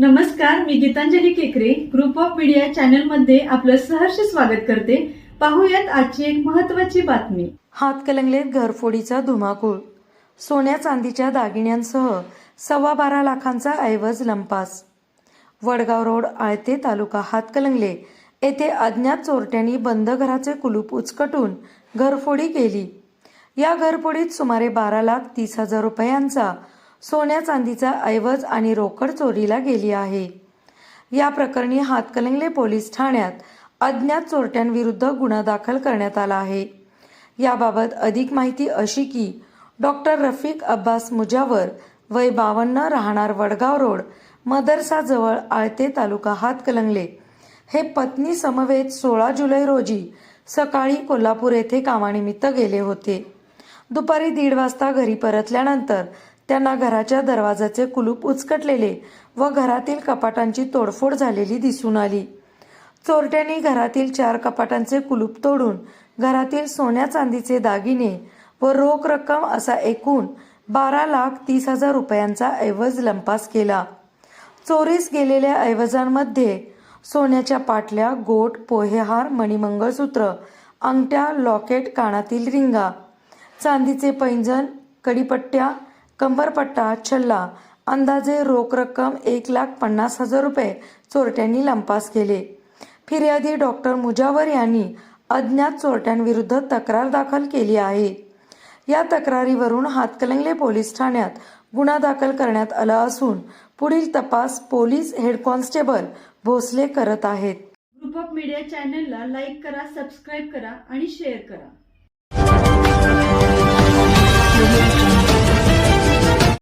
नमस्कार मी गीतांजली केकरे. Group of media चॅनलमध्ये आपलं सहर्ष स्वागत करते. पाहूयात आजची एक महत्वाची बातमी. हातकलंगलेत घरफोडीचा धुमाकूळ. सोन्या चांदीच्या दागिन्यांसह सव्वा बारा लाखांचा ऐवज लंपास. वडगाव रोड आळते तालुका हातकलंगले येथे अज्ञात चोरट्यांनी बंद घराचे कुलूप उचकटून घरफोडी केली. या घरफोडीत सुमारे बारा लाख तीस हजार रुपयांचा सोन्या चांदीचा ऐवज आणि रोकड चोरीला गेली आहे. या प्रकरणी हातकलंगले पोलीस ठाण्यात अज्ञात चोरट्यांविरुद्ध गुन्हा दाखल करण्यात आला आहे. याबाबत अधिक माहिती अशी की डॉक्टर रफिक अब्बास मुजावर वय बावन्न राहणार वडगाव रोड मदरसाजवळ आळते तालुका हातकलंगले हे पत्नी समवेत सोळा जुलै रोजी सकाळी कोल्हापूर येथे कामानिमित्त गेले होते. दुपारी दीड वाजता घरी परतल्यानंतर त्यांना घराच्या दरवाजाचे कुलूप उचकटलेले व घरातील कपाटांची तोडफोड झालेली दिसून आली. चोरट्यांनी घरातील चार कपाटांचे कुलूप तोडून घरातील सोन्या चांदीचे दागिने व रोख रक्कम असा एकूण बारा लाख तीस हजार रुपयांचा ऐवज लंपास केला. चोरीस गेलेल्या ऐवजांमध्ये सोन्याच्या पाटल्या गोट पोहेहार मणिमंगळसूत्र अंगठ्या लॉकेट कानातील रिंगा चांदीचे पैंजण कडीपट्ट्या कंबरपट्टा छल्ला अंदाजे रोख रक्कम एक लाख पन्नास हजार रुपये चोरट्यांनी लंपास केले. फिर्यादी डॉक्टर मुजावर यांनी अज्ञात चोरट्यांविरुद्ध तक्रार दाखल केली आहे. या तक्रारीवरून हातकलंगले पोलीस ठाण्यात गुन्हा दाखल करण्यात आला असून पुढील तपास पोलीस हेड कॉन्स्टेबल भोसले करत आहेत. ग्रुप ऑफ मीडिया चॅनलला लाईक करा सबस्क्राईब करा आणि शेअर करा.